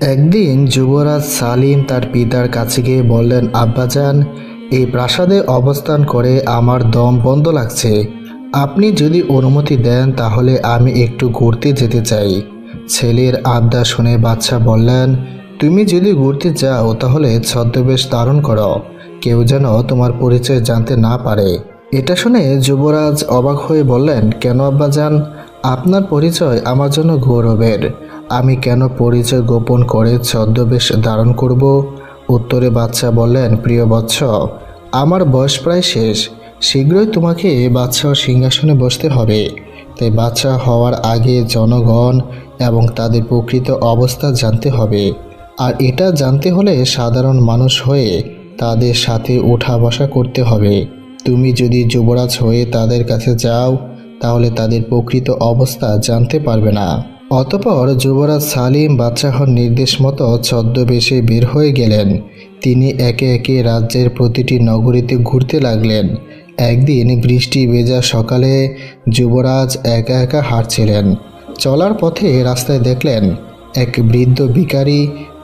একদিন যুবরাজ সালিম তার পিতার কাছে গিয়ে বললেন, আব্বাজান, এই প্রাসাদে অবস্থান করে আমার দম বন্ধ লাগছে। আপনি যদি অনুমতি দেন, তাহলে আমি একটু ঘুরতে যেতে চাই। ছেলের আবদা শুনে বাচ্চা বললেন, তুমি যদি ঘুরতে যাও, তাহলে ছদ্মবেশ ধারণ করো। কেউ যেন তোমার পরিচয় জানতে না পারে। এটা শুনে যুবরাজ অবাক হয়ে বললেন, কেন আব্বাজান? আপনার পরিচয় আমার জন্য গৌরবের। আমি কেন পরিচয় গোপন করে ছদ্মবেশ ধারণ করব? উত্তরে বাচ্চা বললেন, প্রিয় বৎস, আমার বয়স প্রায় শেষ। শীঘ্রই তোমাকে বাচ্চা সিংহাসনে বসতে হবে। তাই বাচ্চা হওয়ার আগে জনগণ এবং তাদের প্রকৃত অবস্থা জানতে হবে। আর এটা জানতে হলে সাধারণ মানুষ হয়ে তাদের সাথে ওঠা বসা করতে হবে। তুমি যদি যুবরাজ হয়ে তাদের কাছে যাও, তাহলে তাদের প্রকৃত অবস্থা জানতে পারবে না। অতপর যুবরাজ সালিম বাদশাহর নির্দেশ মতো ছদ্মবেশে বের হয়ে গেলেন। তিনি একে একে রাজ্যের প্রতিটি নগরীতে ঘুরতে লাগলেন। একদিন বৃষ্টি ভেজা সকালে যুবরাজ একা একা হাঁটছিলেন। চলার পথে রাস্তায় দেখলেন, এক বৃদ্ধ ভিখারি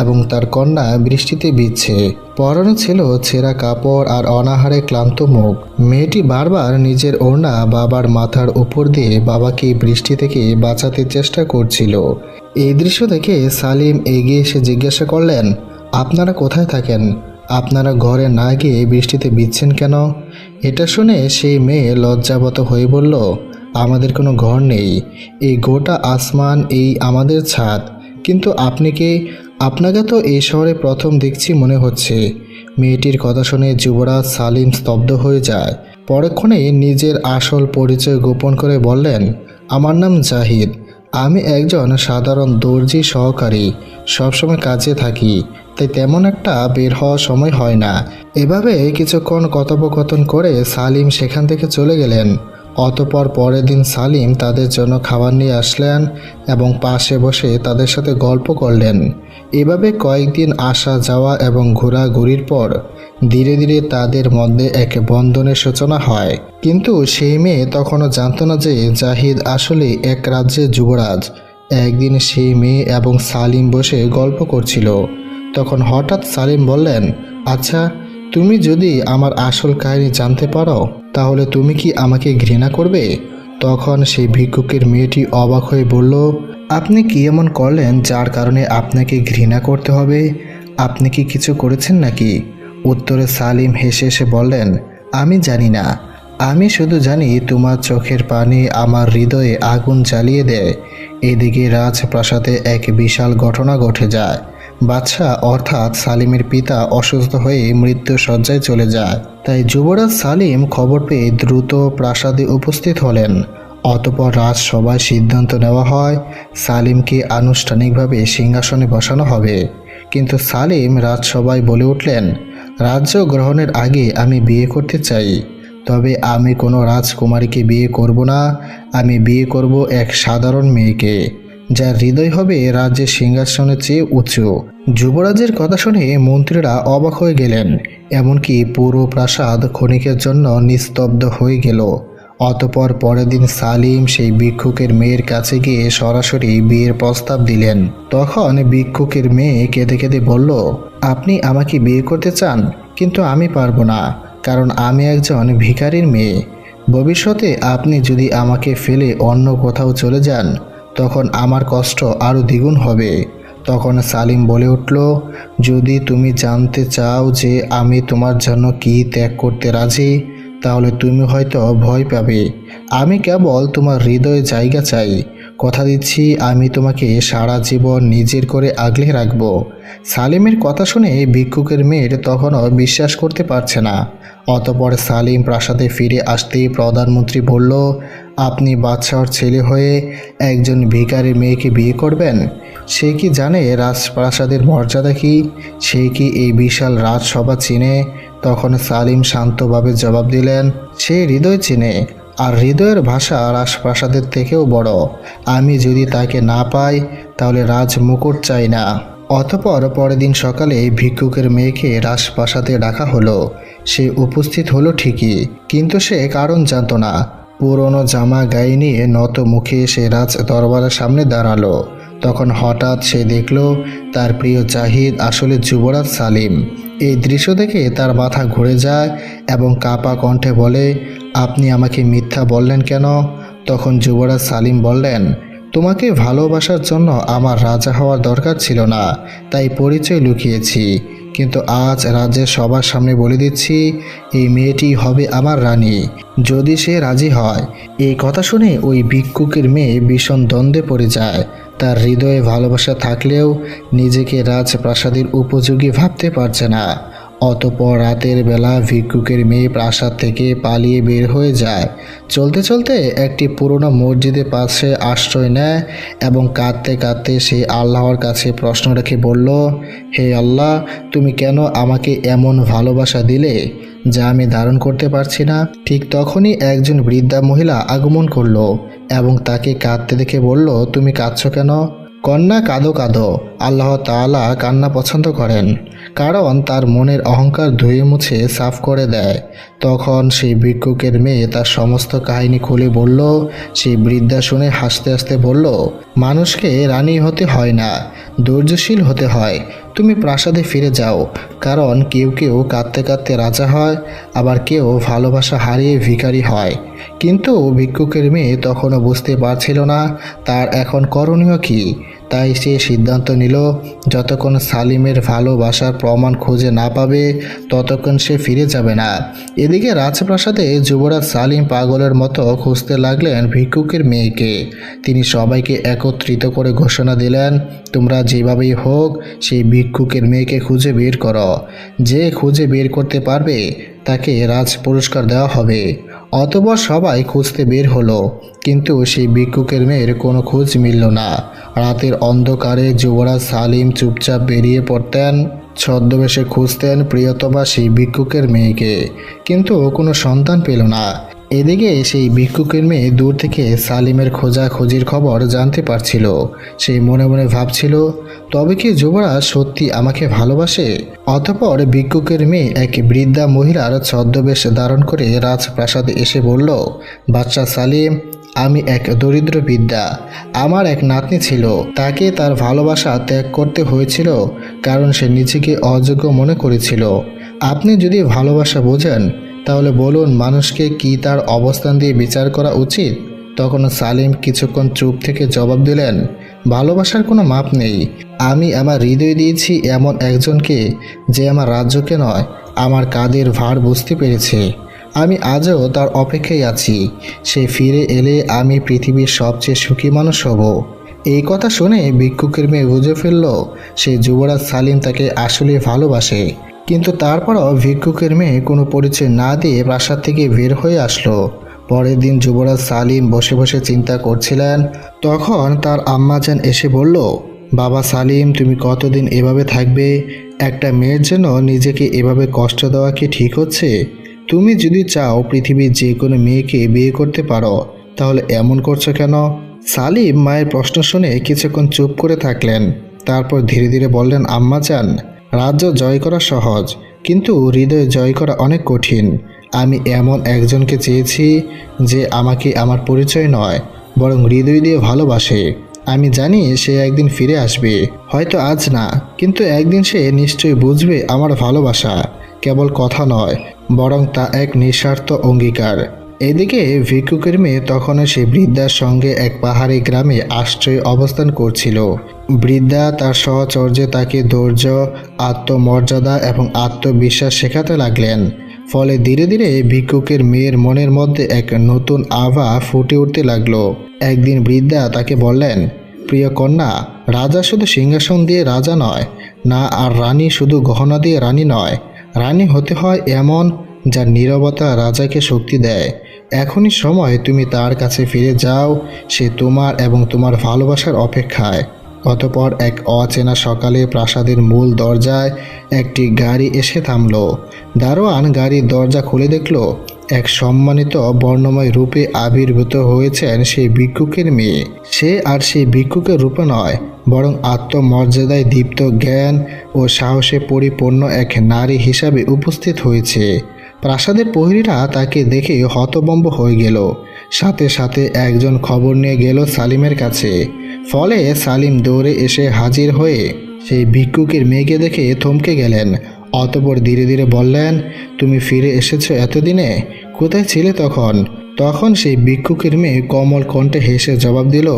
এবং তার কন্যা বৃষ্টিতে ভিজছে। পরনে ছিল ছেঁড়া কাপড় আর অনাহারে ক্লান্ত মুখ। মেয়েটি বারবার নিজের ওড়না বাবার মাথার উপর দিয়ে বাবাকে বৃষ্টি থেকে বাঁচাতে চেষ্টা করছিল। এই দৃশ্য দেখে সালিম এগিয়ে এসে জিজ্ঞাসা করলেন, আপনারা কোথায় থাকেন? আপনারা ঘরে না গিয়ে বৃষ্টিতে ভিজছেন কেন? এটা শুনে সেই মেয়ে লজ্জাবত হয়ে বলল, আমাদের কোনো ঘর নেই। এই গোটা আসমান এই আমাদের ছাদ। কিন্তু আপনি কি? আপনাকে তো এই শহরে প্রথম দেখছি মনে হচ্ছে। মেয়েটির কথা শুনে যুবরাজ সালিম স্তব্ধ হয়ে যায়। পরক্ষণে নিজের আসল পরিচয় গোপন করে বললেন, আমার নাম জাহিদ। আমি একজন সাধারণ দর্জি সহকারী। সবসময় কাজে থাকি। তাই তেমন একটা বের হওয়ার সময় হয় না। এভাবে কিছুক্ষণ কথোপকথন করে সালিম সেখান থেকে চলে গেলেন। অতপর পরের দিন সালিম তাদের জন্য খাবার নিয়ে আসলেন এবং পাশে বসে তাদের সাথে গল্প করলেন। এভাবে কয়েকদিন আসা যাওয়া এবং ঘোরাঘুরির পর ধীরে ধীরে তাদের মধ্যে এক বন্ধনের সূচনা হয়। কিন্তু সেই মেয়ে তখনও জানতো না যে জাহিদ আসলে এক রাজ্যের যুবরাজ। একদিন সেই মেয়ে এবং সালিম বসে গল্প করছিল। তখন হঠাৎ সালিম বললেন আচ্ছা তুমি যদি আমার আসল কাহিনী জানতে পারো? তাহলে তুমি কি আমাকে ঘৃণা করবে? তখন সেই ভিক্ষুকের মেয়েটি অবাক হয়ে বলল, আপনি কি এমন করলেন যার কারণে আপনাকে ঘৃণা করতে হবে? আপনি কি কিছু করেছেন নাকি? উত্তরে সালিম হেসে হেসে বললেন, আমি জানি না। আমি শুধু জানি তোমার চোখের পানি আমার হৃদয়ে আগুন জ্বালিয়ে দেয়। এদিকে রাজপ্রাসাদে এক বিশাল ঘটনা ঘটে যায়। বাদশাহ অর্থাৎ সালিমের পিতা অসুস্থ হয়ে মৃত্যু সজ্জায় চলে যায়। তাই যুবরাজ সালিম খবর পেয়ে দ্রুত প্রাসাদে উপস্থিত হলেন। অতপর রাজসভায় সিদ্ধান্ত নেওয়া হয়, সালিমকে আনুষ্ঠানিকভাবে সিংহাসনে বসানো হবে। কিন্তু সালিম রাজসভায় বলে উঠলেন, রাজ্য গ্রহণের আগে আমি বিয়ে করতে চাই। তবে আমি কোনো রাজকুমারীকে বিয়ে করব না। আমি বিয়ে করব এক সাধারণ মেয়েকে। যার হৃদয় হবে রাজ্যের সিংহাসনের চেয়ে উঁচু। যুবরাজের কথা শুনে মন্ত্রীরা অবাক হয়ে গেলেন, এমনকি পুরো প্রাসাদ ক্ষণিকের জন্য নিস্তব্ধ হয়ে গেল। অতপর পরের দিন সালিম সেই ভিক্ষুকের মেয়ের কাছে গিয়ে সরাসরি বিয়ের প্রস্তাব দিলেন। তখন ভিক্ষুকের মেয়ে কেঁদে কেঁদে বলল, আপনি আমাকে বিয়ে করতে চান, কিন্তু আমি পারব না, কারণ আমি একজন ভিখারির মেয়ে। ভবিষ্যতে আপনি যদি আমাকে ফেলে অন্য কোথাও চলে যান তখন আমার কষ্ট আরও দ্বিগুণ হবে। তখন সালিম বলে উঠল, যদি তুমি জানতে চাও যে আমি তোমার জন্য কি ত্যাগ করতে রাজি, তাহলে তুমি হয়তো ভয় পাবে। আমি কেবল তোমার হৃদয়ে জায়গা চাই। কথা দিচ্ছি, আমি তোমাকে সারা জীবন নিজের করে আগলে রাখব। সালিমের কথা শুনে ভিক্ষুকের মেয়ের তখনও বিশ্বাস করতে পারছে না। অতপর সালিম প্রাসাদে ফিরে আসতেই প্রধানমন্ত্রী বলল, আপনি বাদশাহর ছেলে হয়ে একজন ভিকারের মেয়েকে বিয়ে করবেন? সে কি জানে রাজপ্রাসাদের মর্যাদা কি? সে কি এই বিশাল রাজসভা চিনে? তখন সালিম শান্তভাবে জবাব দিলেন, সে হৃদয় চিনে। আর হৃদয়ের ভাষা রাজপ্রাসাদের থেকেও বড়। আমি যদি তাকে না পাই, তাহলে রাজ মুকুট চাই না। অতপর পরের দিন সকালে ভিক্ষুকের মেয়েকে রাজপ্রাসাদে ডাকা হলো। সে উপস্থিত হলো ঠিকই, কিন্তু সে কারণ জানতো না। পুরনো জামা গায়ে নিয়ে নত মুখে সে রাজ দরবারের সামনে দাঁড়াল। তখন হঠাৎ সে দেখল, তার প্রিয় জাহিদ আসলে যুবরাজ সালিম। এই দৃশ্য দেখে তার মাথা ঘুরে যায় এবং কাপা কণ্ঠে বলে আপনি আমাকে মিথ্যা বললেন কেন? তখন যুবরাজ সালিম বললেন, তোমাকে ভালোবাসার জন্য আমার রাজা হওয়ার দরকার ছিল না, তাই পরিচয় লুকিয়েছি। কিন্তু আজ রাজ্যের সবার সামনে বলে দিচ্ছি, এই মেয়েটি হবে আমার রানী। যদি সে রাজি হয়, এই কথা শুনে ওই ভিক্ষুকের মেয়ে ভীষণ দ্বন্দ্বে পড়ে যায়। তার হৃদয়ে ভালোবাসা থাকলেও নিজেকে রাজপ্রাসাদের উপযোগী ভাবতে পারছে না। অতপর রাতের বেলা ভিক্ষুকের মেয়ে প্রাসাদ থেকে পালিয়ে বের হয়ে যায়। চলতে চলতে একটি পুরনো মসজিদের পাশে আশ্রয় নেয় এবং কাঁদতে কাঁদতে সে আল্লাহর কাছে প্রশ্ন রেখে বলল, হে আল্লাহ, তুমি কেন আমাকে এমন ভালোবাসা দিলে যা আমি ধারণ করতে পারছি না? ঠিক তখনই একজন বৃদ্ধা মহিলা আগমন করল এবং তাকে কাঁদতে দেখে বলল, তুমি কাঁদছ কেন? কন্যা কাঁদো কাঁদো, আল্লাহ তাআলা কান্না পছন্দ করেন। কারণ তার মনের অহংকার ধুয়ে মুছে সাফ করে দেয়। তখন সেই ভিক্ষুকের মেয়ে তার সমস্ত কাহিনী খুলে বলল সেই বৃদ্ধা শুনে হাসতে হাসতে বলল, মানুষকে রানী হতে হয় না, ধৈর্যশীল হতে হয়। তুমি প্রাসাদে ফিরে যাও। কারণ কেউ কেউ কাঁদতে কাঁদতে রাজা হয়, আবার কেউ ভালোবাসা হারিয়ে ভিখারি হয়। কিন্তু ভিক্ষুকের মেয়ে তখনও বুঝতে পারছিল না, তার এখন করণীয় কী? তাই সে সিদ্ধান্ত নিল, যতক্ষণ সালিমের ভালোবাসার প্রমাণ খুঁজে না পাবে, ততক্ষণ সে ফিরে যাবে না। এদিকে রাজপ্রাসাদে যুবরাজ সালিম পাগলের মতো খুঁজতে লাগলেন ভিক্ষুকের মেয়েকে। তিনি সবাইকে একত্রিত করে ঘোষণা দিলেন, তোমরা যেভাবেই হোক সেই ভিক্ষুকের মেয়েকে খুঁজে বের করো। যে খুঁজে বের করতে পারবে, তাকে রাজ পুরস্কার দেওয়া হবে। অতপর সবাই খুঁজতে বের হলো, কিন্তু সেই ভিক্ষুকের মেয়ের কোনো খোঁজ মিলল না। রাতের অন্ধকারে যুবরাজ সালিম চুপচাপ বেরিয়ে পড়তেন, ছদ্মবেশে খুঁজতেন প্রিয়তমা সেই ভিক্ষুকের মেয়েকে, কিন্তু কোনো সন্তান পেল না। এদিকে সেই ভিক্ষুকের মেয়ে দূর থেকে সালিমের খোঁজা খোঁজির খবর জানতে পারছিল। সে মনে মনে ভাবছিল, তবে কি যুবরাজ সত্যি আমাকে ভালোবাসে? অতপর ভিক্ষুকের মেয়ে এক বৃদ্ধা মহিলার ছদ্মবেশ ধারণ করে রাজপ্রাসাদে এসে বলল, বাচ্চা সালিম, আমি এক দরিদ্র বিদ্যা আমার এক নাতনি ছিল। তাকে তার ভালোবাসা ত্যাগ করতে হয়েছিল, কারণ সে নিজেকে অযোগ্য মনে করেছিল। আপনি যদি ভালোবাসা বোঝেন তাহলে বলুন, মানুষকে কি তার অবস্থান দিয়ে বিচার করা উচিত? তখন সালিম কিছুক্ষণ চুপ থেকে জবাব দিলেন, ভালোবাসার কোনো মাপ নেই। আমি আমার হৃদয় দিয়েছি এমন একজনকে যে আমার রাজ্যকে নয়, আমার কাদের ভার বুঝতে পেরেছে। আমি আজও তার অপেক্ষায় আছি। সে ফিরে এলে আমি পৃথিবীর সবচেয়ে সুখী মানুষ হব। এই কথা শুনে ভিক্ষুকের মেয়ে বুঝে ফেলল, সে যুবরাজ সালিম তাকে আসলে ভালোবাসে। কিন্তু তারপরও ভিক্ষুকের মেয়ে কোনো পরিচয় না দিয়ে প্রাসাদ থেকে বের হয়ে আসলো। পরের দিন যুবরাজ সালিম বসে বসে চিন্তা করছিলেন। তখন তার আম্মাজান এসে বলল, বাবা সালিম, তুমি কতদিন এভাবে থাকবে? একটা মেয়ের জন্য নিজেকে এভাবে কষ্ট দেওয়া কি ঠিক হচ্ছে? তুমি যদি চাও পৃথিবীর যে কোনো মেয়েকে বিয়ে করতে পারো, তাহলে এমন করছ কেন? সালিম মায়ের প্রশ্ন শুনে কিছুক্ষণ চুপ করে থাকলেন। তারপর ধীরে ধীরে বললেন, আম্মা চান রাজ্য জয় করা সহজ, কিন্তু হৃদয় জয় করা অনেক কঠিন। আমি এমন একজনকে চেয়েছি যে আমাকে আমার পরিচয় নয়, বরং হৃদয় দিয়ে ভালোবাসে। আমি জানি সে একদিন ফিরে আসবে, হয়তো আজ না, কিন্তু একদিন সে নিশ্চয়ই বুঝবে আমার ভালোবাসা কেবল কথা নয়, বরং তা এক নিঃস্বার্থ অঙ্গীকার। এদিকে ভিক্ষুকের মেয়ে তখনও সে বৃদ্ধার সঙ্গে এক পাহাড়ি গ্রামে আশ্রয় অবস্থান করছিল। বৃদ্ধা তার সহচর্যে তাকে ধৈর্য, আত্মমর্যাদা এবং আত্মবিশ্বাস শেখাতে লাগলেন। ফলে ধীরে ধীরে ভিক্ষুকের মেয়ের মনের মধ্যে এক নতুন আভা ফুটে উঠতে লাগল। একদিন বৃদ্ধা তাকে বললেন, প্রিয় কন্যা, রাজা শুধু সিংহাসন দিয়ে রাজা নয়, না আর রানী শুধু গহনা দিয়ে রানী নয়। রানী হতে হয় এমন যা নীরবতা রাজাকে শক্তি দেয়। এখনই সময় তুমি তার কাছে ফিরে যাও, সে তোমার এবং তোমার ভালোবাসার অপেক্ষায়। অতপর এক অচেনা সকালে প্রাসাদের মূল দরজায় একটি গাড়ি এসে থামল। দারোয়ান গাড়ির দরজা খুলে দেখল, এক সম্মানিত বর্ণময় রূপে আবির্ভূত হয়েছেন সেই ভিক্ষুকের মেয়ে। সে আর সেই ভিক্ষুকের রূপে নয়, বরং আত্মমর্যাদায় দীপ্ত জ্ঞান ও সাহসে পরিপূর্ণ এক নারী হিসাবে উপস্থিত হয়েছে। প্রাসাদের প্রহরীরা তাকে দেখে হতবম্ব হয়ে গেল। সাথে সাথে একজন খবর নিয়ে গেল সালিমের কাছে। ফলে সালিম দৌড়ে এসে হাজির হয়ে সেই ভিক্ষুকের মেয়েকে দেখে থমকে গেলেন। অতপর ধীরে ধীরে বললেন, তুমি ফিরে এসেছ এতদিনে? কোথায় ছিলে তখন? তখন সেই ভিক্ষুকের মেয়ে কমল কণ্ঠে হেসে জবাব দিল,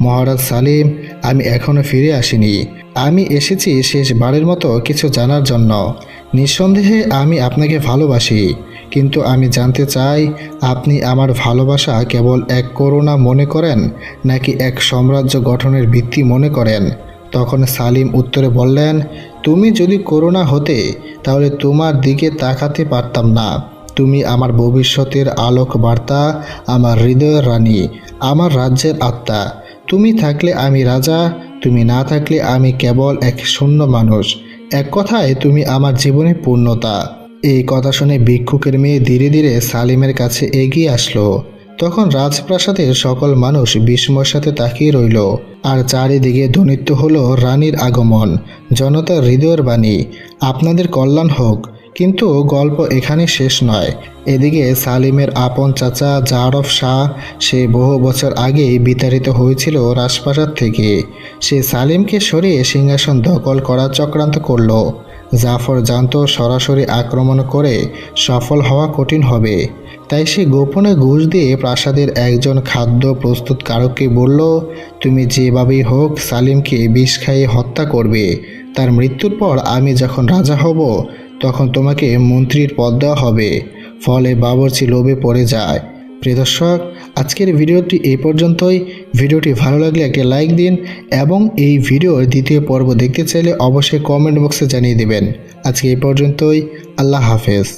মহারাজ সালিম, আমি এখনও ফিরে আসিনি। আমি এসেছি শেষবারের মতো কিছু জানার জন্য। নিঃসন্দেহে আমি আপনাকে ভালোবাসি, কিন্তু আমি জানতে চাই আপনি আমার ভালোবাসা কেবল এক করোনা মনে করেন নাকি এক সাম্রাজ্য গঠনের ভিত্তি মনে করেন? তখন সালিম উত্তরে বললেন, তুমি যদি করোনা হতে, তাহলে তোমার দিকে তাকাতে পারতাম না। তুমি আমার ভবিষ্যতের আলোক বার্তা আমার হৃদয়ের রানী, আমার রাজ্যের আত্মা। তুমি থাকলে আমি রাজা, তুমি না থাকলে আমি কেবল এক শূন্য মানুষ। এক কথায় তুমি আমার জীবনে পূর্ণতা। এই কথা শুনে ভিক্ষুকের মেয়ে ধীরে ধীরে সালিমের কাছে এগিয়ে আসলো। তখন রাজপ্রাসাদের সকল মানুষ বিস্ময়ের সাথে তাকিয়ে রইল। আর চারিদিকে ধ্বনিত হলো রানীর আগমন, জনতার হৃদয়ের বাণী। আপনাদের কল্যাণ হোক। কিন্তু গল্প এখানে শেষ নয়। এদিকে সালিমের আপন চাচা জারফ শাহ সে বহু বছর আগেই বিতাড়িত হয়েছিল রাজপ্রাসাদ থেকে। সে সালিমকে সরিয়ে সিংহাসন দখল করার চক্রান্ত করল। জাফর জানত সরাসরি আক্রমণ করে সফল হওয়া কঠিন হবে। তাই সে গোপনে ঘুষ দিয়ে প্রাসাদের একজন খাদ্য প্রস্তুতকারককে বলল, তুমি যেভাবেই হোক সালিমকে বিষ খাইয়ে হত্যা করবে। তার মৃত্যুর পর আমি যখন রাজা হব তখন তোমাকে মন্ত্রীর পদ দেওয়া হবে। ফলে বাবরচি লোভে পড়ে যায়। প্রিয় দর্শক, আজকের ভিডিওটি এই পর্যন্তই। ভিডিওটি ভালো লাগলে একটা লাইক দিন এবং এই ভিডিওর দ্বিতীয় পর্ব দেখতে চাইলে অবশ্যই কমেন্ট বক্সে জানিয়ে দেবেন। আজকে এই পর্যন্তই। আল্লাহ হাফেজ।